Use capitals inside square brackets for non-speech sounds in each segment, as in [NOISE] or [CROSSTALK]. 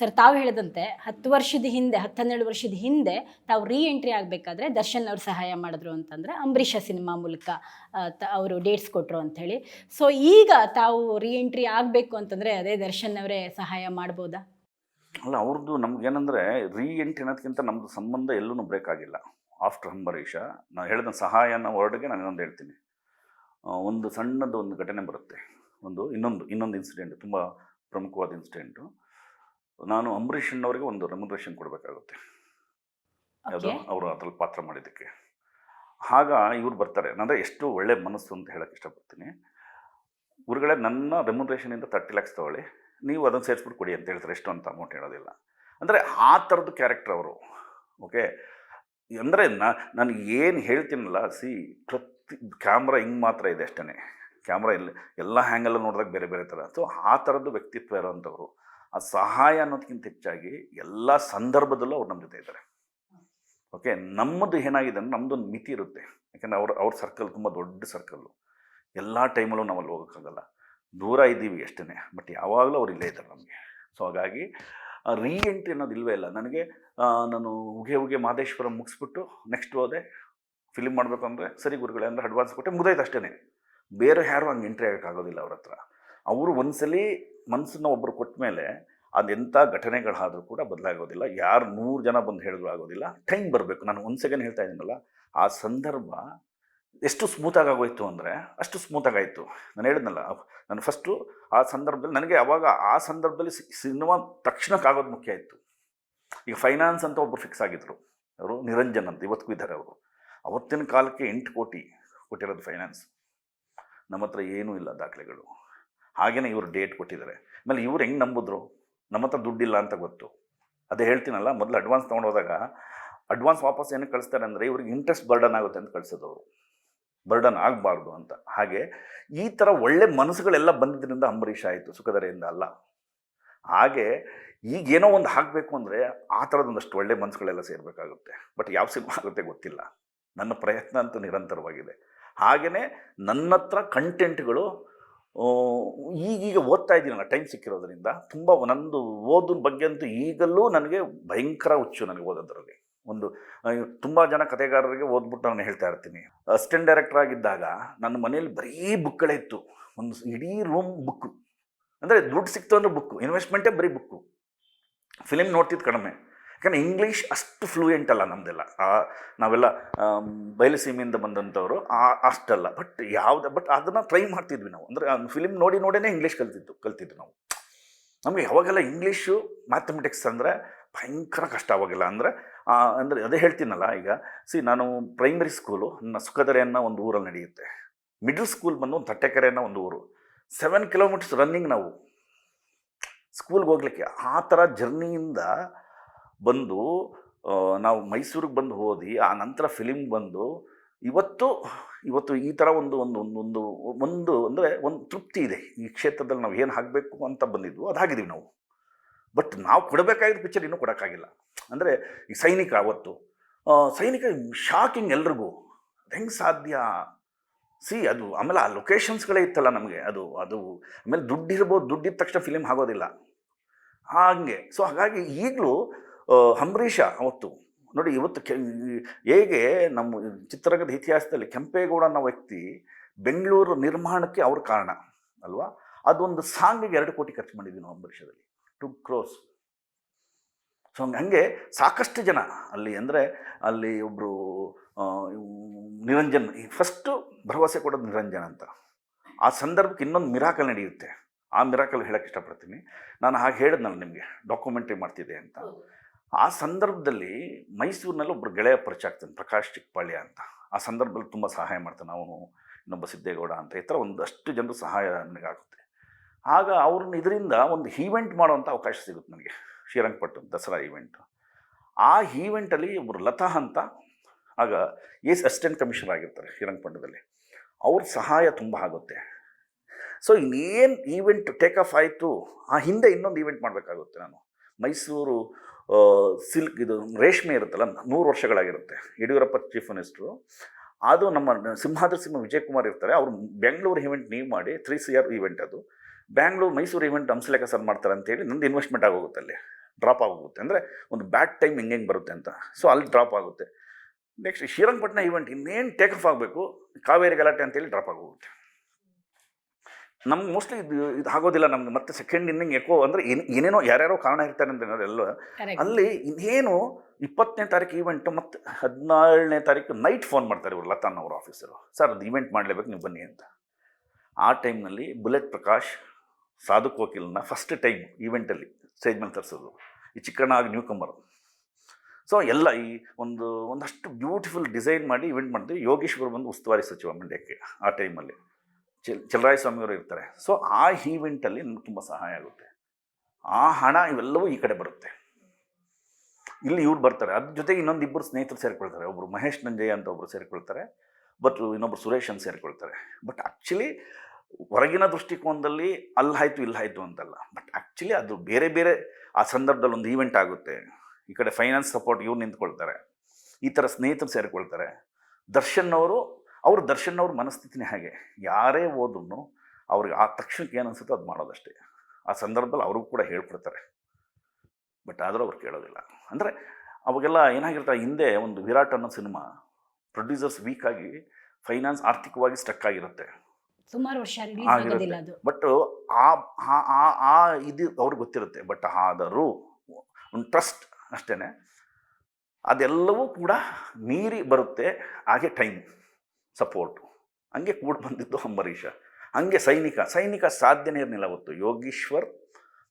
Sir, ತಾವು ಹೇಳಿದಂತೆ ಹತ್ತು ವರ್ಷದ ಹಿಂದೆ ಹತ್ತನ್ನೆರಡು ವರ್ಷದ ಹಿಂದೆ ತಾವು ರೀ ಎಂಟ್ರಿ ಆಗಬೇಕಾದ್ರೆ ದರ್ಶನ್ ಅವ್ರು ಸಹಾಯ ಮಾಡಿದ್ರು ಅಂತಂದರೆ ಅಂಬರೀಷ ಸಿನಿಮಾ ಮೂಲಕ ಅವರು ಡೇಟ್ಸ್ ಕೊಟ್ಟರು ಅಂಥೇಳಿ ಸೊ ಈಗ ತಾವು ರೀ ಎಂಟ್ರಿ ಆಗಬೇಕು ಅಂತಂದರೆ ಅದೇ ದರ್ಶನ್ ಅವರೇ ಸಹಾಯ ಮಾಡ್ಬೋದಾ? ಅಲ್ಲ ಅವ್ರದ್ದು ನಮ್ಗೇನಂದರೆ ರೀ ಎಂಟ್ರಿ ಅನ್ನೋದಕ್ಕಿಂತ ನಮ್ಮದು ಸಂಬಂಧ ಎಲ್ಲೂ ಬ್ರೇಕ್ ಆಗಿಲ್ಲ. ಆಫ್ಟರ್ ಅಂಬರೀಷ ನಾನು ಹೇಳಿದ ಸಹಾಯ ಅನ್ನೋ ವರ್ಡ್ಗೆ ನಾನು ಇನ್ನೊಂದು ಹೇಳ್ತೀನಿ. ಒಂದು ಸಣ್ಣದು ಒಂದು ಘಟನೆ ಬರುತ್ತೆ. ಒಂದು ಇನ್ನೊಂದು ಇನ್ನೊಂದು ಇನ್ಸಿಡೆಂಟ್ ತುಂಬ ಪ್ರಮುಖವಾದ ಇನ್ಸಿಡೆಂಟು ನಾನು ಅಂಬರೀಷಣ್ಣವರಿಗೆ ಒಂದು ರೆಮ್ಯುನರೇಷನ್ ಕೊಡಬೇಕಾಗುತ್ತೆ. ಅದು ಅವರು ಅದ್ರಲ್ಲಿ ಪಾತ್ರ ಮಾಡಿದ್ದಕ್ಕೆ. ಆಗ ಇವ್ರು ಬರ್ತಾರೆ. ಅಂದರೆ ಎಷ್ಟು ಒಳ್ಳೆ ಮನಸ್ಸು ಅಂತ ಹೇಳಕ್ಕೆ ಇಷ್ಟಪಡ್ತೀನಿ. ಇವ್ರುಗಳೇ ನನ್ನ ರೆಮ್ಯುನರೇಷನಿಂದ ತರ್ಟಿ ಲ್ಯಾಕ್ಸ್ ತಗೊಳ್ಳಿ. ನೀವು ಅದನ್ನು ಸೇರಿಸ್ಬಿಟ್ಟು ಕೊಡಿ ಅಂತ ಹೇಳ್ತಾರೆ. ಎಷ್ಟು ಅಂತ ಅಮೌಂಟ್ ಹೇಳೋದಿಲ್ಲ. ಅಂದರೆ ಆ ಥರದ್ದು ಕ್ಯಾರೆಕ್ಟರ್ ಅವರು. ಓಕೆ? ಅಂದರೆ ನಾನು ಏನು ಹೇಳ್ತೀನಲ್ಲ ಸಿ ಪ್ರತಿ ಕ್ಯಾಮ್ರಾ ಹಿಂಗೆ ಮಾತ್ರ ಇದೆ ಅಷ್ಟೇ ಕ್ಯಾಮ್ರಾ ಇಲ್ಲಿ ಎಲ್ಲ ಹ್ಯಾಂಗಲ್ಲೂ ನೋಡಿದಾಗ ಬೇರೆ ಬೇರೆ ಥರ. ಸೊ ಆ ಥರದ್ದು ವ್ಯಕ್ತಿತ್ವ ಇರೋವಂಥವ್ರು ಆ ಸಹಾಯ ಅನ್ನೋದಕ್ಕಿಂತ ಹೆಚ್ಚಾಗಿ ಎಲ್ಲ ಸಂದರ್ಭದಲ್ಲೂ ಅವ್ರು ನಮ್ಮ ಜೊತೆ ಇದ್ದಾರೆ ಓಕೆ, ನಮ್ಮದು ಏನಾಗಿದೆ ಅಂದರೆ ನಮ್ಮದೊಂದು ಮಿತಿ ಇರುತ್ತೆ. ಯಾಕೆಂದರೆ ಅವ್ರ ಅವ್ರ ಸರ್ಕಲ್ ತುಂಬ ದೊಡ್ಡ ಸರ್ಕಲ್ಲು ಎಲ್ಲ ಟೈಮಲ್ಲೂ ನಾವು ಅಲ್ಲಿ ಹೋಗೋಕ್ಕಾಗಲ್ಲ. ದೂರ ಇದ್ದೀವಿ ಅಷ್ಟೇ ಬಟ್ ಯಾವಾಗಲೂ ಅವ್ರು ಇಲ್ಲೇ ಇದ್ದಾರೆ ನಮಗೆ. ಸೊ ಹಾಗಾಗಿ ರೀ ಎಂಟ್ರಿ ಅನ್ನೋದು ಇಲ್ವೇ ಇಲ್ಲ. ನನಗೆ ನಾನು ಉಗೆ ಉಗೆ ಮಾದೇಶ್ವರ ಮುಗಿಸ್ಬಿಟ್ಟು ನೆಕ್ಸ್ಟ್ ಹೋದೆ. ಫಿಲಿಮ್ ಮಾಡಬೇಕು ಅಂದರೆ, ಸರಿ ಗುರುಗಳೇ, ಅಂದರೆ ಅಡ್ವಾನ್ಸ್ ಕೊಟ್ಟೆ, ಮುಗ್ದಾಯ್ತು ಅಷ್ಟೇ ಬೇರೆ ಯಾರು ಹಂಗೆ ಎಂಟ್ರಿ ಆಗೋಕ್ಕಾಗೋದಿಲ್ಲ ಅವ್ರ ಹತ್ರ. ಅವರು ಒಂದ್ಸಲಿ ಮನಸ್ಸನ್ನ ಒಬ್ಬರು ಕೊಟ್ಟ ಮೇಲೆ ಅದೆಂಥ ಘಟನೆಗಳಾದರೂ ಕೂಡ ಬದಲಾಗೋದಿಲ್ಲ. ಯಾರು ನೂರು ಜನ ಬಂದು ಹೇಳಿದ್ರು ಆಗೋದಿಲ್ಲ. ಟೈಮ್ ಬರಬೇಕು. ನಾನು ಒಂದು ಸೆಕೆಂಡ್ ಹೇಳ್ತಾ ಇದ್ದೀನಲ್ಲ, ಆ ಸಂದರ್ಭ ಎಷ್ಟು ಸ್ಮೂತಾಗಿ ಆಗೋಯ್ತು ಅಂದರೆ, ಅಷ್ಟು ಸ್ಮೂತಾಗಿ ಆಯಿತು ನಾನು ಹೇಳಿದ್ನಲ್ಲ ನಾನು ಫಸ್ಟು ಆ ಸಂದರ್ಭದಲ್ಲಿ ನನಗೆ ಅವಾಗ ಆ ಸಂದರ್ಭದಲ್ಲಿ ಸಿನಿಮಾ ಸಿನಿಮಾ ತಕ್ಷಣಕ್ಕಾಗೋದು ಮುಖ್ಯ ಇತ್ತು. ಈಗ ಫೈನಾನ್ಸ್ ಅಂತ ಒಬ್ಬರು ಫಿಕ್ಸ್ ಆಗಿದ್ರು. ಅವರು ನಿರಂಜನ್ ಅಂತ, ಇವತ್ತಿಗೂ ಇದ್ದಾರೆ ಅವರು. ಅವತ್ತಿನ ಕಾಲಕ್ಕೆ ಎಂಟು ಕೋಟಿ ಕೊಟ್ಟಿರೋದು ಫೈನಾನ್ಸ್. ನಮ್ಮ ಹತ್ರ ಏನೂ ಇಲ್ಲ ದಾಖಲೆಗಳು. ಹಾಗೇನೆ ಇವರು ಡೇಟ್ ಕೊಟ್ಟಿದ್ದಾರೆ. ಆಮೇಲೆ ಇವ್ರು ಹೆಂಗೆ ನಂಬಿದ್ರು? ನಮ್ಮ ಹತ್ರ ದುಡ್ಡಿಲ್ಲ ಅಂತ ಗೊತ್ತು. ಅದೇ ಹೇಳ್ತೀನಲ್ಲ, ಮೊದಲು ಅಡ್ವಾನ್ಸ್ ತೊಗೊಂಡು ಹೋದಾಗ ಅಡ್ವಾನ್ಸ್ ವಾಪಸ್ ಏನು ಕಳಿಸ್ತಾರೆ ಅಂದರೆ ಇವ್ರಿಗೆ ಇಂಟ್ರೆಸ್ಟ್ ಬರ್ಡನ್ ಆಗುತ್ತೆ ಅಂತ ಕಳಿಸೋದವರು. ಬರ್ಡನ್ ಆಗಬಾರ್ದು ಅಂತ. ಹಾಗೆ ಈ ಥರ ಒಳ್ಳೆ ಮನಸ್ಸುಗಳೆಲ್ಲ ಬಂದಿದ್ದರಿಂದ ಅಂಬರೀಷ್ ಆಯಿತು, ಸುಖದರೆಯಿಂದ ಅಲ್ಲ. ಹಾಗೆ ಈಗೇನೋ ಒಂದು ಹಾಕಬೇಕು ಅಂದರೆ ಆ ಥರದೊಂದಷ್ಟು ಒಳ್ಳೆ ಮನಸ್ಸುಗಳೆಲ್ಲ ಸೇರಬೇಕಾಗುತ್ತೆ. ಬಟ್ ಯಾವ ಸಿನಿಮಾ ಆಗುತ್ತೆ ಗೊತ್ತಿಲ್ಲ. ನನ್ನ ಪ್ರಯತ್ನ ಅಂತೂ ನಿರಂತರವಾಗಿದೆ. ಹಾಗೆಯೇ ನನ್ನ ಹತ್ರ ಕಂಟೆಂಟ್ಗಳು ಈಗೀಗ ಓದ್ತಾ ಇದ್ದೀನಲ್ಲ ಟೈಮ್ ಸಿಕ್ಕಿರೋದ್ರಿಂದ. ತುಂಬ ನಂದು ಓದಿನ ಬಗ್ಗೆ ಅಂತೂ ಈಗಲೂ ನನಗೆ ಭಯಂಕರ ಹುಚ್ಚು ನನಗೆ ಓದೋದ್ರಲ್ಲಿ. ಒಂದು ತುಂಬ ಜನ ಕಥೆಗಾರರಿಗೆ ಓದ್ಬಿಟ್ಟು ನಾನು ಹೇಳ್ತಾ ಇರ್ತೀನಿ. ಅಸಿಸ್ಟೆಂಟ್ ಡೈರೆಕ್ಟರ್ ಆಗಿದ್ದಾಗ ನನ್ನ ಮನೇಲಿ ಬರೀ ಬುಕ್ಗಳೇ ಇತ್ತು. ಒಂದು ಇಡೀ ರೂಮ್ ಬುಕ್ಕು. ಅಂದರೆ ದುಡ್ಡು ಸಿಕ್ತು ಅಂದರೆ ಬುಕ್ಕು. ಇನ್ವೆಸ್ಟ್ಮೆಂಟೇ ಬರೀ ಬುಕ್ಕು. ಫಿಲಿಮ್ ನೋಡ್ತಿದ್ದು ಕಡಿಮೆ. ಯಾಕಂದರೆ ಇಂಗ್ಲೀಷ್ ಅಷ್ಟು ಫ್ಲೂಯೆಂಟ್ ಅಲ್ಲ ನಮ್ಮದೆಲ್ಲ ನಾವೆಲ್ಲ ಬಯಲುಸೀಮೆಯಿಂದ ಬಂದಂಥವ್ರು ಅಷ್ಟಲ್ಲ. ಬಟ್ ಯಾವ್ದು ಬಟ್ ಅದನ್ನು ಟ್ರೈ ಮಾಡ್ತಿದ್ವಿ ನಾವು. ಅಂದರೆ ಫಿಲಿಮ್ ನೋಡಿ ನೋಡೇ ಇಂಗ್ಲೀಷ್ ಕಲ್ತಿದ್ದು ಕಲ್ತಿದ್ದು ನಾವು. ನಮಗೆ ಯಾವಾಗೆಲ್ಲ ಇಂಗ್ಲೀಷು ಮ್ಯಾಥಮೆಟಿಕ್ಸ್ ಅಂದರೆ ಭಯಂಕರ ಕಷ್ಟ ಅವಾಗೆಲ್ಲ. ಅಂದರೆ ಅಂದರೆ ಅದೇ ಹೇಳ್ತೀನಲ್ಲ ಈಗ. ಸಿ ನಾನು ಪ್ರೈಮರಿ ಸ್ಕೂಲು ನನ್ನ ಸುಖದರೆ ಅನ್ನೋ ಒಂದು ಊರಲ್ಲಿ ನಡೆಯುತ್ತೆ. ಮಿಡ್ಲ್ ಸ್ಕೂಲ್ ಬಂದು ಒಂದು ತಟ್ಟೆಕೆರೆ ಒಂದು ಊರು. ಸೆವೆನ್ ಕಿಲೋಮೀಟರ್ಸ್ ರನ್ನಿಂಗ್ ನಾವು. ಸ್ಕೂಲ್ಗೆ ಹೋಗ್ಲಿಕ್ಕೆ ಆ ಥರ ಜರ್ನಿಯಿಂದ ಬಂದು ನಾವು ಮೈಸೂರಿಗೆ ಬಂದು ಹೋದಿ, ಆ ನಂತರ ಫಿಲಿಮ್ ಬಂದು, ಇವತ್ತು ಇವತ್ತು ಈ ಥರ ಒಂದು ಒಂದು ಒಂದು ಒಂದು ಒಂದು ಅಂದರೆ ಒಂದು ತೃಪ್ತಿ ಇದೆ. ಈ ಕ್ಷೇತ್ರದಲ್ಲಿ ನಾವು ಏನು ಹಾಕಬೇಕು ಅಂತ ಬಂದಿದ್ವು, ಅದು ನಾವು. ಬಟ್ ನಾವು ಕೊಡಬೇಕಾಗಿದ್ದ ಪಿಕ್ಚರ್ ಇನ್ನೂ ಕೊಡೋಕ್ಕಾಗಿಲ್ಲ. ಅಂದರೆ ಈ ಸೈನಿಕ ಅವತ್ತು ಸೈನಿಕ ಶಾಕಿಂಗ್ ಎಲ್ರಿಗೂ. ಹೆಂಗೆ ಸಾಧ್ಯ? ಸಿ, ಅದು ಆಮೇಲೆ ಆ ಲೊಕೇಶನ್ಸ್ಗಳೇ ಇತ್ತಲ್ಲ ನಮಗೆ, ಅದು ಅದು, ಆಮೇಲೆ ದುಡ್ಡಿರ್ಬೋದು, ದುಡ್ಡಿದ ತಕ್ಷಣ ಫಿಲಿಮ್ ಆಗೋದಿಲ್ಲ ಹಾಗೆ ಸೊ ಹಾಗಾಗಿ ಈಗಲೂ ಅಂಬರೀಷ ಅವತ್ತು. ನೋಡಿ, ಇವತ್ತು ಕೆ ಹೇಗೆ ನಮ್ಮ ಚಿತ್ರರಂಗದ ಇತಿಹಾಸದಲ್ಲಿ ಕೆಂಪೇಗೌಡ ಅನ್ನೋ ವ್ಯಕ್ತಿ ಬೆಂಗಳೂರು ನಿರ್ಮಾಣಕ್ಕೆ ಅವ್ರ ಕಾರಣ, ಅಲ್ವಾ? ಅದೊಂದು ಸಾಂಗಿಗೆ ಎರಡು ಕೋಟಿ ಖರ್ಚು ಮಾಡಿದ್ವಿ ನಾವು ಅಂಬರೀಷದಲ್ಲಿ. ಟು ಕ್ರೋಸ್. ಸೊ ಹಂಗೆ ಸಾಕಷ್ಟು ಜನ ಅಲ್ಲಿ ಅಂದರೆ ಅಲ್ಲಿ ಒಬ್ಬರು ನಿರಂಜನ್ ಫಸ್ಟು ಭರವಸೆ ಕೊಡೋದು ನಿರಂಜನ್ ಅಂತ. ಆ ಸಂದರ್ಭಕ್ಕೆ ಇನ್ನೊಂದು ಮಿರಾಕಲ್ ನಡೆಯುತ್ತೆ. ಆ ಮಿರಾಕಲ್ ಹೇಳಕ್ಕೆ ಇಷ್ಟಪಡ್ತೀನಿ. ನಾನು ಹಾಗೆ ಹೇಳಿದ್ನಲ್ಲ ನಿಮಗೆ ಡಾಕ್ಯುಮೆಂಟ್ರಿ ಮಾಡ್ತಿದ್ದೆ ಅಂತ. ಆ ಸಂದರ್ಭದಲ್ಲಿ ಮೈಸೂರಿನಲ್ಲಿ ಒಬ್ಬರು ಗೆಳೆಯ ಪರಿಚಯ ಆಗ್ತಾನೆ, ಪ್ರಕಾಶ್ ಚಿಕ್ಕಪಾಳ್ಯ ಅಂತ. ಆ ಸಂದರ್ಭದಲ್ಲಿ ತುಂಬ ಸಹಾಯ ಮಾಡ್ತಾನೆ. ಅವನು ಇನ್ನೊಬ್ಬ ಸಿದ್ದೇಗೌಡ ಅಂತ. ಈ ಥರ ಒಂದಷ್ಟು ಜನರು ಸಹಾಯ ನನಗಾಗುತ್ತೆ ಆಗ ಅವ್ರನ್ನ ಇದರಿಂದ ಒಂದು ಈವೆಂಟ್ ಮಾಡುವಂಥ ಅವಕಾಶ ಸಿಗುತ್ತೆ ನನಗೆ. ಶ್ರೀರಂಗಪಟ್ಟಣ ದಸರಾ ಈವೆಂಟ್ ಆ ಈವೆಂಟಲ್ಲಿ ಒಬ್ಬರು ಲತಾ ಅಂತ, ಆಗ ಎಸ್ ಅಸಿಸ್ಟೆಂಟ್ ಕಮಿಷನರ್ ಆಗಿರ್ತಾರೆ ಶ್ರೀರಂಗಪಟ್ಟಣದಲ್ಲಿ. ಅವ್ರ ಸಹಾಯ ತುಂಬ ಆಗುತ್ತೆ. ಸೊ ಇನ್ನೇನು ಈವೆಂಟ್ ಟೇಕ್ ಆಫ್ ಆಯಿತು, ಆ ಹಿಂದೆ ಇನ್ನೊಂದು ಈವೆಂಟ್ ಮಾಡಬೇಕಾಗುತ್ತೆ ನಾನು. ಮೈಸೂರು ಸಿಲ್ಕ್ ಇದು ರೇಷ್ಮೆ ಇರುತ್ತಲ್ಲ, ನೂರು ವರ್ಷಗಳಾಗಿರುತ್ತೆ. ಯಡಿಯೂರಪ್ಪ ಚೀಫ್ ಮಿನಿಸ್ಟ್ರು ಅದು ನಮ್ಮ ಸಿಂಹಾದ್ರ ಸಿಂಹ ವಿಜಯ್ ಕುಮಾರ್ ಇರ್ತಾರೆ. ಅವರು ಬೆಂಗಳೂರು ಇವೆಂಟ್ ನೀವು ಮಾಡಿ ತ್ರೀ ಸಿ ಆರ್ ಇವೆಂಟ್ ಅದು. ಬ್ಯಾಂಗ್ಳೂರು ಮೈಸೂರು ಇವೆಂಟ್ ಹಂಸಲೇಖ ಸರ್ ಮಾಡ್ತಾರೆ ಅಂತೇಳಿ ನಂದು ಇನ್ವೆಸ್ಟ್ಮೆಂಟ್ ಆಗೋಗುತ್ತೆ ಅಲ್ಲಿ. ಡ್ರಾಪ್ ಆಗೋಗುತ್ತೆ. ಅಂದರೆ ಒಂದು ಬ್ಯಾಡ್ ಟೈಮ್ ಹೆಂಗೆ ಹೆಂಗೆ ಬರುತ್ತೆ ಅಂತ. ಸೊ ಅಲ್ಲಿ ಡ್ರಾಪ್ ಆಗುತ್ತೆ. ನೆಕ್ಸ್ಟ್ ಶ್ರೀರಂಗಪಟ್ಟಣ ಇವೆಂಟ್ ಇನ್ನೇನು ಟೇಕ್ ಆಫ್ ಆಗಬೇಕು? ಕಾವೇರಿ ಗಲಾಟೆ ಅಂತೇಳಿ ಡ್ರಾಪ್ ಆಗೋಗುತ್ತೆ. ನಮ್ಗೆ ಮೋಸ್ಟ್ಲಿ ಇದು ಇದು ಆಗೋದಿಲ್ಲ ನಮ್ಗೆ. ಮತ್ತೆ ಸೆಕೆಂಡ್ ಇನ್ನಿಂಗ್ ಎಕೋ ಅಂದರೆ ಏನು ಏನೇನೋ ಯಾರ್ಯಾರೋ ಕಾರಣ ಇರ್ತಾರೆ ಅಂತ ಎಲ್ಲ. ಅಲ್ಲಿ ಇನ್ನೇನು ಇಪ್ಪತ್ತನೇ ತಾರೀಕು ಈವೆಂಟ್ ಮತ್ತು ಹದಿನಾಲ್ನೇ ತಾರೀಕು ನೈಟ್ ಫೋನ್ ಮಾಡ್ತಾರೆ ಇವರು ಲತಾನ್ ಅವ್ರ ಆಫೀಸರು ಸರ್ ಅದು ಈವೆಂಟ್ ಮಾಡಲೇಬೇಕು ನೀವು ಬನ್ನಿ ಅಂತ. ಆ ಟೈಮ್ನಲ್ಲಿ ಬುಲೆಟ್ ಪ್ರಕಾಶ್ ಸಾಧು ಕೋಕಿಲ್ನ ಫಸ್ಟ್ ಟೈಮ್ ಈವೆಂಟಲ್ಲಿ ಸ್ಟೇಜ್ ಮೇಲೆ ತರಿಸೋದು. ಈ ಚಿಕ್ಕಣ್ಣ ಆಗಿ ನ್ಯೂ ಕಮರ್ ಸೊ ಎಲ್ಲ ಈ ಒಂದು ಒಂದಷ್ಟು ಬ್ಯೂಟಿಫುಲ್ ಡಿಸೈನ್ ಮಾಡಿ ಇವೆಂಟ್ ಮಾಡ್ತೀವಿ ಯೋಗೇಶ್ವರ್ ಬಂದು ಉಸ್ತುವಾರಿ ಸಚಿವ ಮಂಡ್ಯಕ್ಕೆ ಆ ಟೈಮಲ್ಲಿ ಚೆಲ್ ಸ್ವಾಮಿ ಸ್ವಾಮಿಯವರು ಇರ್ತಾರೆ ಸೊ ಆ ಈವೆಂಟಲ್ಲಿ ನಮ್ಗೆ ತುಂಬ ಸಹಾಯ ಆಗುತ್ತೆ. ಆ ಹಣ ಇವೆಲ್ಲವೂ ಈ ಕಡೆ ಬರುತ್ತೆ. ಇಲ್ಲಿ ಇವ್ರು ಬರ್ತಾರೆ. ಅದ್ರ ಜೊತೆಗೆ ಇನ್ನೊಂದು ಇಬ್ಬರು ಸ್ನೇಹಿತರು ಸೇರಿಕೊಳ್ತಾರೆ. ಒಬ್ಬರು ಮಹೇಶ್ ನಂಜಯ್ಯ ಅಂತ ಒಬ್ಬರು ಸೇರಿಕೊಳ್ತಾರೆ. ಬಟ್ ಇನ್ನೊಬ್ರು ಸುರೇಶ್ ಅಂತ ಸೇರಿಕೊಳ್ತಾರೆ. ಬಟ್ ಆ್ಯಕ್ಚುಲಿ ಹೊರಗಿನ ದೃಷ್ಟಿಕೋನದಲ್ಲಿ ಅಲ್ಲಾಯ್ತು ಇಲ್ಲಾಯ್ತು ಅಂತಲ್ಲ. ಬಟ್ ಆ್ಯಕ್ಚುಲಿ ಅದು ಬೇರೆ ಬೇರೆ, ಆ ಸಂದರ್ಭದಲ್ಲಿ ಒಂದು ಈವೆಂಟ್ ಆಗುತ್ತೆ. ಈ ಕಡೆ ಫೈನಾನ್ಸ್ ಸಪೋರ್ಟ್ ಇವ್ರು ನಿಂತ್ಕೊಳ್ತಾರೆ. ಈ ಥರ ಸ್ನೇಹಿತರು ಸೇರಿಕೊಳ್ತಾರೆ. ದರ್ಶನ್ ಅವರು ಅವ್ರ ದರ್ಶನ್ ಅವ್ರ ಮನಸ್ಥಿತಿನೇ ಹಾಗೆ. ಯಾರೇ ಓದ್ರು ಅವ್ರಿಗೆ ಆ ತಕ್ಷಣಕ್ಕೆ ಏನು ಅನಿಸುತ್ತೋ ಅದು ಮಾಡೋದಷ್ಟೇ. ಆ ಸಂದರ್ಭದಲ್ಲಿ ಅವ್ರಿಗೂ ಕೂಡ ಹೇಳ್ಕೊಡ್ತಾರೆ. ಬಟ್ ಆದರೂ ಅವ್ರು ಕೇಳೋದಿಲ್ಲ. ಅಂದರೆ ಅವಾಗೆಲ್ಲ ಏನಾಗಿರ್ತಾರೆ ಹಿಂದೆ ಒಂದು ವಿರಾಟ್ ಅನ್ನೋ ಸಿನಿಮಾ ಪ್ರೊಡ್ಯೂಸರ್ಸ್ ವೀಕ್ ಆಗಿ ಫೈನಾನ್ಸ್ ಆರ್ಥಿಕವಾಗಿ ಸ್ಟಕ್ ಆಗಿರುತ್ತೆ. ಸುಮಾರು ವರ್ಷ ಬಟ್ ಆ ಆ- ಆ- ಆ ಇದು ಅವ್ರಿಗೆ ಗೊತ್ತಿರುತ್ತೆ. ಬಟ್ ಆದರೂ ಒಂದು ಟ್ರಸ್ಟ್ ಅಷ್ಟೇ ಅದೆಲ್ಲವೂ ಕೂಡ ಮೀರಿ ಬರುತ್ತೆ. ಹಾಗೆ ಟೈಮ್ ಸಪೋರ್ಟು. ಹಂಗೆ ಕೂಡ ಬಂದಿದ್ದು ಅಂಬರೀಷ. ಹಂಗೆ ಸೈನಿಕ ಸೈನಿಕ ಸಾಧ್ಯನೇ ಇರಲಿಲ್ಲ ಅವತ್ತು. ಯೋಗೀಶ್ವರ್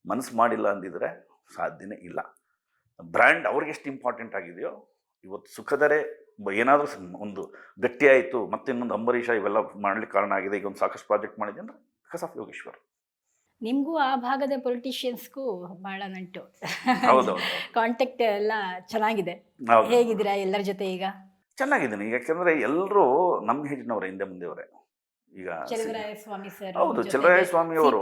ಮನಸ್ಸು ಮಾಡಿಲ್ಲ ಅಂದಿದ್ರೆ ಸಾಧ್ಯನೇ ಇಲ್ಲ. ಬ್ರ್ಯಾಂಡ್ ಅವ್ರಿಗೆ ಎಷ್ಟು ಇಂಪಾರ್ಟೆಂಟ್ ಆಗಿದೆಯೋ ಇವತ್ತು ಸುಖದರೆ ಏನಾದರೂ ಒಂದು ಗಟ್ಟಿ ಆಯಿತು ಮತ್ತೆ ಇನ್ನೊಂದು ಅಂಬರೀಷ ಇವೆಲ್ಲ ಮಾಡ್ಲಿಕ್ಕೆ ಕಾರಣ ಆಗಿದೆ ಈಗ ಒಂದು ಸಾಕಷ್ಟು ಪ್ರಾಜೆಕ್ಟ್ ಮಾಡಿದೆ ಅಂದರೆ ಬಿಕಾಸ್ ಆಫ್ ಯೋಗೇಶ್ವರ್. ನಿಮಗೂ ಆ ಭಾಗದ ಪೊಲಿಟಿಷಿಯನ್ಸ್ಗೂ ಭಾಳ ನಂಟು. ಕಾಂಟ್ಯಾಕ್ಟ್ [LAUGHS] ಎಲ್ಲ ಚೆನ್ನಾಗಿದೆ. ಹೇಗಿದ್ದೀರಾ ಎಲ್ಲರ ಜೊತೆ ಈಗ? ಚೆನ್ನಾಗಿದ್ದೀನಿ. ಯಾಕೆಂದರೆ ಎಲ್ಲರೂ ನಮ್ಮ ಹೇಜಿನವರೇ ಹಿಂದೆ ಮುಂದೆಯವರೇ. ಈಗ ಹೌದು ಚಲರಾಯ ಸ್ವಾಮಿ ಅವರು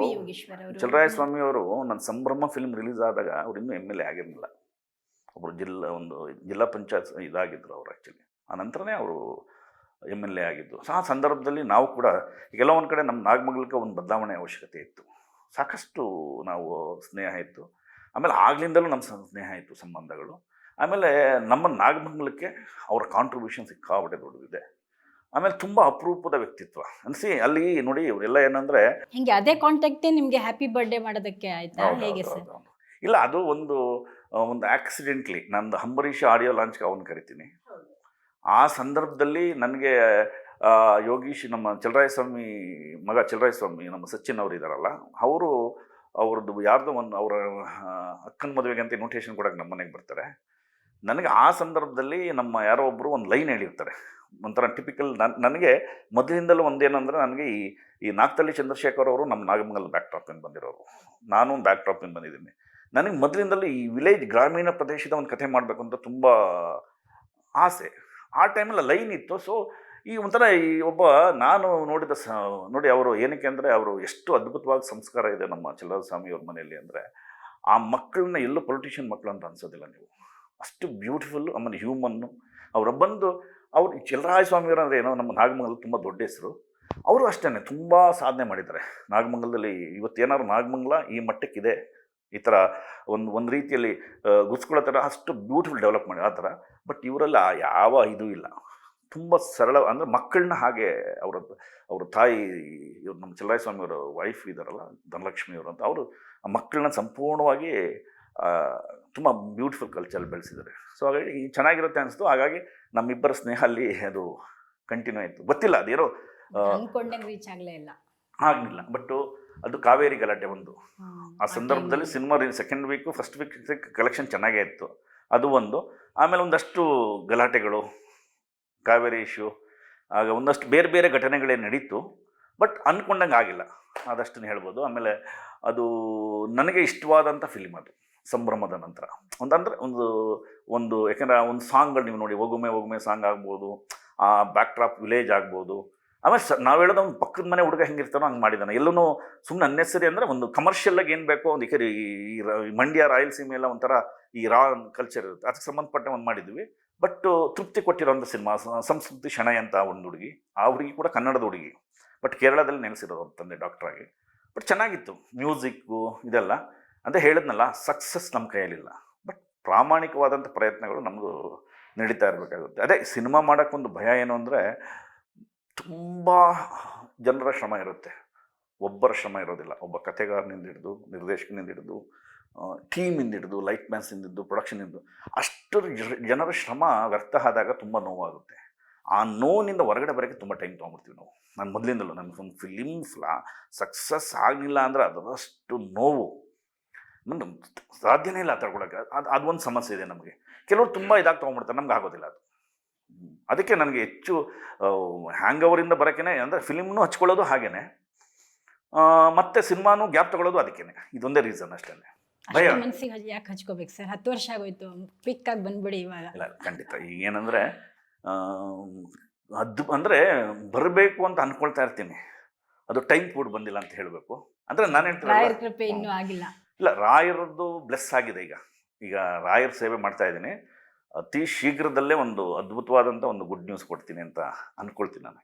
ಚಲರಾಯ ಸ್ವಾಮಿ ಅವರು. ನನ್ನ ಸಂಭ್ರಮ ಫಿಲ್ಮ್ ರಿಲೀಸ್ ಆದಾಗ ಅವ್ರು ಇನ್ನೂ ಎಂ ಎಲ್ ಎ ಆಗಿರಲಿಲ್ಲ. ಒಬ್ರು ಜಿಲ್ಲಾ ಒಂದು ಜಿಲ್ಲಾ ಪಂಚಾಯತ್ ಇದಾಗಿದ್ರು ಅವರು ಆ್ಯಕ್ಚುಲಿ ಆ ನಂತರನೇ ಅವರು ಎಂ ಎಲ್ ಎ ಆಗಿದ್ದು. ಆ ಸಂದರ್ಭದಲ್ಲಿ ನಾವು ಕೂಡ ಈಗೆಲ್ಲ ಒಂದು ಕಡೆ ನಮ್ಮ ನಾಗಮಗಲಕ್ಕೆ ಒಂದು ಬದಲಾವಣೆ ಅವಶ್ಯಕತೆ ಇತ್ತು. ಸಾಕಷ್ಟು ನಾವು ಸ್ನೇಹ ಇತ್ತು. ಆಮೇಲೆ ಆಗ್ಲಿಂದಲೂ ನಮ್ಮ ಸ್ನೇಹ ಇತ್ತು ಸಂಬಂಧಗಳು. ಆಮೇಲೆ ನಮ್ಮ ನಾಗಮಂಗಲಕ್ಕೆ ಅವರ ಕಾಂಟ್ರಿಬ್ಯೂಷನ್ ಸಿಕ್ಕಾಬಿಟ್ಟೆ ದೊಡ್ಡದಿದೆ. ಆಮೇಲೆ ತುಂಬ ಅಪರೂಪದ ವ್ಯಕ್ತಿತ್ವ. ಅನ್ಸಿ ಅಲ್ಲಿ ನೋಡಿ ಇವರೆಲ್ಲ ಏನಂದ್ರೆ ಹಿಂಗೆ ಅದೇ ಕಾಂಟ್ಯಾಕ್ಟೇ ನಿಮಗೆ ಹ್ಯಾಪಿ ಬರ್ಡೇ ಮಾಡೋದಕ್ಕೆ ಆಯ್ತಾ? ಹೇಗೆ ಸರ್. ಇಲ್ಲ ಅದು ಒಂದು ಒಂದು ಆಕ್ಸಿಡೆಂಟ್ಲಿ ನಂದು ಅಂಬರೀಷ್ ಆಡಿಯೋ ಲಾಂಚ್ಗೆ ಅವನು ಕರಿತೀನಿ. ಆ ಸಂದರ್ಭದಲ್ಲಿ ನನಗೆ ಯೋಗೀಶ್ ನಮ್ಮ ಚಲರಾಯ ಸ್ವಾಮಿ ಮಗ ಚಲರಾಯ ಸ್ವಾಮಿ ನಮ್ಮ ಸಚಿನ್ ಅವರು ಇದ್ದಾರಲ್ಲ ಅವರು ಅವ್ರದ್ದು ಯಾರ್ದೋ ಒಂದು ಅವರ ಅಕ್ಕನ ಮದುವೆಗೆ ಅಂತ ಇನ್ವಿಟೇಷನ್ ಕೊಡೋಕೆ ನಮ್ಮ ಮನೆಗೆ ಬರ್ತಾರೆ. ನನಗೆ ಆ ಸಂದರ್ಭದಲ್ಲಿ ನಮ್ಮ ಯಾರೋ ಒಬ್ಬರು ಒಂದು ಲೈನ್ ಹೇಳಿರ್ತಾರೆ. ಒಂಥರ ಟಿಪಿಕಲ್ ನನ್, ನನಗೆ ಮೊದಲಿಂದಲೂ ಒಂದೇನಂದ್ರೆ ನನಗೆ ಈ ಈ ನಾಗ್ತಳ್ಳಿ ಚಂದ್ರಶೇಖರ್ ಅವರು ನಮ್ಮ ನಾಗಮಂಗಲ್ ಬ್ಯಾಕ್ ಡ್ರಾಪಿಂದ ಬಂದಿರೋರು. ನಾನು ಬ್ಯಾಕ್ ಡ್ರಾಪಿಂದ ಬಂದಿದ್ದೀನಿ. ನನಗೆ ಮೊದಲಿಂದಲೂ ಈ ವಿಲೇಜ್ ಗ್ರಾಮೀಣ ಪ್ರದೇಶದ ಒಂದು ಕಥೆ ಮಾಡಬೇಕು ಅಂತ ತುಂಬ ಆಸೆ. ಆ ಟೈಮಲ್ಲಿ ಲೈನ್ ಇತ್ತು. ಸೊ ಈ ಒಂಥರ ಈ ಒಬ್ಬ ನಾನು ನೋಡಿದ ಸ, ನೋಡಿ ಅವರು ಏನಕ್ಕೆ ಅಂದರೆ ಅವರು ಎಷ್ಟು ಅದ್ಭುತವಾದ ಸಂಸ್ಕಾರ ಇದೆ ನಮ್ಮ ಸ್ವಾಮಿ ಅವ್ರ ಮನೆಯಲ್ಲಿ ಅಂದರೆ ಆ ಮಕ್ಕಳನ್ನ ಎಲ್ಲೂ ಪೊಲಿಟಿಷಿಯನ್ ಮಕ್ಕಳು ಅಂತ ಅನ್ಸೋದಿಲ್ಲ ನೀವು. ಅಷ್ಟು ಬ್ಯೂಟಿಫುಲ್ಲು ಆಮೇಲೆ ಹ್ಯೂಮನ್ನು. ಅವರ ಬಂದು ಅವರು ಚಲರಾಯ ಸ್ವಾಮಿಯವರು ಅಂದರೆ ಏನೋ ನಮ್ಮ ನಾಗಮಂಗಲದಲ್ಲಿ ತುಂಬ ದೊಡ್ಡ ಹೆಸರು. ಅವರು ಅಷ್ಟೇ ತುಂಬ ಸಾಧನೆ ಮಾಡಿದ್ದಾರೆ. ನಾಗಮಂಗಲದಲ್ಲಿ ಇವತ್ತೇನಾದ್ರು ನಾಗಮಂಗಲ ಈ ಮಟ್ಟಕ್ಕಿದೆ, ಈ ಥರ ಒಂದು ಒಂದು ರೀತಿಯಲ್ಲಿ ಗುರ್ಸ್ಕೊಳ್ಳೋ ಥರ ಅಷ್ಟು ಬ್ಯೂಟಿಫುಲ್ ಡೆವಲಪ್ ಮಾಡಿ, ಆ ಥರ. ಬಟ್ ಇವರೆಲ್ಲ ಯಾವ ಇದು ಇಲ್ಲ. ತುಂಬ ಸರಳ ಅಂದರೆ ಮಕ್ಕಳನ್ನ ಹಾಗೆ ಅವರ, ಅವ್ರ ತಾಯಿ, ಇವ್ರು ನಮ್ಮ ಚಲರಾಯ ಸ್ವಾಮಿಯವರ ವೈಫ್ ಇದ್ದಾರಲ್ಲ ಧನಲಕ್ಷ್ಮಿಯವರು ಅಂತ, ಅವರು ಆ ಮಕ್ಕಳನ್ನ ಸಂಪೂರ್ಣವಾಗಿ ತುಂಬ ಬ್ಯೂಟಿಫುಲ್ ಕಲ್ಚರ್ ಬೆಳೆಸಿದ್ದಾರೆ. ಸೊ ಹಾಗಾಗಿ ಈ ಚೆನ್ನಾಗಿರುತ್ತೆ ಅನಿಸ್ತು. ಹಾಗಾಗಿ ನಮ್ಮಿಬ್ಬರ ಸ್ನೇಹ ಅಲ್ಲಿ ಅದು ಕಂಟಿನ್ಯೂ ಆಯಿತು. ಗೊತ್ತಿಲ್ಲ ಅದೇನೋ ರೀಚ್ ಆಗಲೇ ಇಲ್ಲ. ಆಗಲಿಲ್ಲ. ಬಟ್ ಅದು ಕಾವೇರಿ ಗಲಾಟೆ ಒಂದು ಆ ಸಂದರ್ಭದಲ್ಲಿ cinema second week first week collection ಚೆನ್ನಾಗೇ ಇತ್ತು. ಅದು ಒಂದು. ಆಮೇಲೆ ಒಂದಷ್ಟು ಗಲಾಟೆಗಳು ಕಾವೇರಿ ಇಶ್ಯೂ ಆಗ ಒಂದಷ್ಟು ಬೇರೆ ಬೇರೆ ಘಟನೆಗಳೇ ನಡೀತು. ಬಟ್ ಅಂದ್ಕೊಂಡಂಗೆ ಆಗಿಲ್ಲ. ಆದಷ್ಟನ್ನು ಹೇಳ್ಬೋದು. ಆಮೇಲೆ ಅದು ನನಗೆ ಇಷ್ಟವಾದಂಥ ಫಿಲ್ಮ್ ಅದು. ಸಂಭ್ರಮದ ನಂತರ. ಒಂದಂದ್ರೆ ಒಂದು ಒಂದು ಯಾಕಂದರೆ ಒಂದು ಸಾಂಗ್ಗಳು ನೀವು ನೋಡಿ ಒಗುಮೆ ಒಗುಮೆ ಸಾಂಗ್ ಆಗ್ಬೋದು, ಆ ಬ್ಯಾಕ್ ಟ್ರಾಪ್ ವಿಲೇಜ್ ಆಗ್ಬೋದು. ಆಮೇಲೆ ಸ, ನಾವು ಹೇಳೋದು ಒಂದು ಪಕ್ಕದ ಮನೆ ಹುಡುಗ ಹೆಂಗಿರ್ತಾನೋ ಹಂಗೆ ಮಾಡಿದ್ದಾನೆ ಎಲ್ಲೂ ಸುಮ್ಮನೆ ಅನ್ನೆಸರಿ ಅಂದರೆ ಒಂದು ಕಮರ್ಷಿಯಲ್ಲಾಗಿ ಏನು ಬೇಕೋ ಒಂದು ಈ ಈ ಮಂಡ್ಯ ರಾಯಲಸೀಮೆ ಎಲ್ಲ ಒಂಥರ ಈ ರಾ ಕಲ್ಚರ್ ಇರುತ್ತೆ. ಅದಕ್ಕೆ ಸಂಬಂಧಪಟ್ಟ ಒಂದು ಮಾಡಿದ್ವಿ. ಬಟ್ ತೃಪ್ತಿ ಕೊಟ್ಟಿರೋಂಥ ಸಿನಿಮಾ ಸಂಸ್ಕೃತಿ ಶಣೈ ಅಂತ ಒಂದು ಹುಡುಗಿ. ಆ ಹುಡುಗಿ ಕೂಡ ಕನ್ನಡದ ಹುಡುಗಿ. ಬಟ್ ಕೇರಳದಲ್ಲಿ ನೆಲೆಸಿರೋದು ಅವ್ರ ತಂದೆ ಡಾಕ್ಟ್ರಾಗಿ ಬಟ್ ಚೆನ್ನಾಗಿತ್ತು. ಮ್ಯೂಸಿಕ್ಕು ಇದೆಲ್ಲ. ಅಂತ ಹೇಳಿದ್ನಲ್ಲ ಸಕ್ಸಸ್ ನಮ್ಮ ಕೈಯಲ್ಲಿಲ್ಲ. ಬಟ್ ಪ್ರಾಮಾಣಿಕವಾದಂಥ ಪ್ರಯತ್ನಗಳು ನಮಗೂ ನಡೀತಾ ಇರಬೇಕಾಗುತ್ತೆ. ಅದೇ ಸಿನಿಮಾ ಮಾಡೋಕ್ಕೊಂದು ಭಯ ಏನು ಅಂದರೆ, ತುಂಬ ಜನರ ಶ್ರಮ ಇರುತ್ತೆ. ಒಬ್ಬರ ಶ್ರಮ ಇರೋದಿಲ್ಲ. ಒಬ್ಬ ಕಥೆಗಾರನಿಂದ ಹಿಡಿದು, ನಿರ್ದೇಶಕನಿಂದ ಹಿಡಿದು ಟೀಮಿಂದ ಹಿಡಿದು ಲೈಟ್ ಮ್ಯಾನ್ಸಿಂದ ಹಿಡಿದು ಪ್ರೊಡಕ್ಷನಿಂದ ಅಷ್ಟು ಜ- ಜನರ ಶ್ರಮ ವ್ಯರ್ಥ ಆದಾಗ ತುಂಬ ನೋವಾಗುತ್ತೆ. ಆ ನೋವಿನಿಂದ ಹೊರಗಡೆ ಬರೋಕ್ಕೆ ತುಂಬ ಟೈಮ್ ತೊಗೊಂಡ್ಬಿಡ್ತೀವಿ ನಾವು. ನಾನು ಮೊದಲಿಂದಲೂ ನನ್ನ ಒಂದು ಫಿಲಿಮ್ ಫ್ಲಾ ಸಕ್ಸಸ್ ಆಗಲಿಲ್ಲ ಅಂದರೆ ಅದರಷ್ಟು ನೋವು. ಸಾಧ್ಯನೇ ಇಲ್ಲ ತಗೊಳಕ್ಕೆ ಅದು ಅದೊಂದು ಸಮಸ್ಯೆ ಇದೆ ನಮಗೆ. ಕೆಲವರು ತುಂಬ ಇದಾಗಿ ತೊಗೊಂಡ್ಬಿಡ್ತಾರೆ ನಮ್ಗೆ ಆಗೋದಿಲ್ಲ ಅದು. ಅದಕ್ಕೆ ನನಗೆ ಹೆಚ್ಚು ಹ್ಯಾಂಗ್ ಅವರಿಂದ ಬರೋಕ್ಕೇನೆ ಅಂದರೆ ಫಿಲಿಮ್ನು ಹಚ್ಕೊಳ್ಳೋದು ಹಾಗೇನೆ. ಮತ್ತೆ ಸಿನಿಮಾನು ಗ್ಯಾಪ್ ತಗೊಳ್ಳೋದು ಅದಕ್ಕೇನೆ. ಇದೊಂದೇ ರೀಸನ್ ಅಷ್ಟೇ. ಭಯ. ಮನಸ್ಸಿಗೆ ಯಾಕೆ ಹಚ್ಕೋಬೇಕು ಸರ್? ಹತ್ತು ವರ್ಷ ಆಗೋಯ್ತು ಕ್ವಿಕ್ ಆಗಿ ಬಂದ್ಬಿಡಿ ಇವಾಗ. ಇಲ್ಲ ಖಂಡಿತ. ಈಗ ಏನಂದರೆ ಅದು ಅಂದರೆ ಬರಬೇಕು ಅಂತ ಅಂದ್ಕೊಳ್ತಾ ಇರ್ತೀನಿ. ಅದು ಟೈಮ್ ಕೂಡ ಬಂದಿಲ್ಲ ಅಂತ ಹೇಳಬೇಕು. ಅಂದರೆ ನಾನು ಹೇಳ್ತೀನಿ ರಾಯರ ಕೃಪೆ ಇನ್ನೂ ಆಗಿಲ್ಲ. ಇಲ್ಲ, ರಾಯರದ್ದು ಬ್ಲೆಸ್ ಆಗಿದೆ ಈಗ. ಈಗ ರಾಯರ ಸೇವೆ ಮಾಡ್ತಾ ಇದ್ದೀನಿ. ಅತಿ ಶೀಘ್ರದಲ್ಲೇ ಒಂದು ಅದ್ಭುತವಾದಂಥ ಒಂದು ಗುಡ್ ನ್ಯೂಸ್ ಕೊಡ್ತೀನಿ ಅಂತ ಅಂದ್ಕೊಳ್ತೀನಿ ನಾನು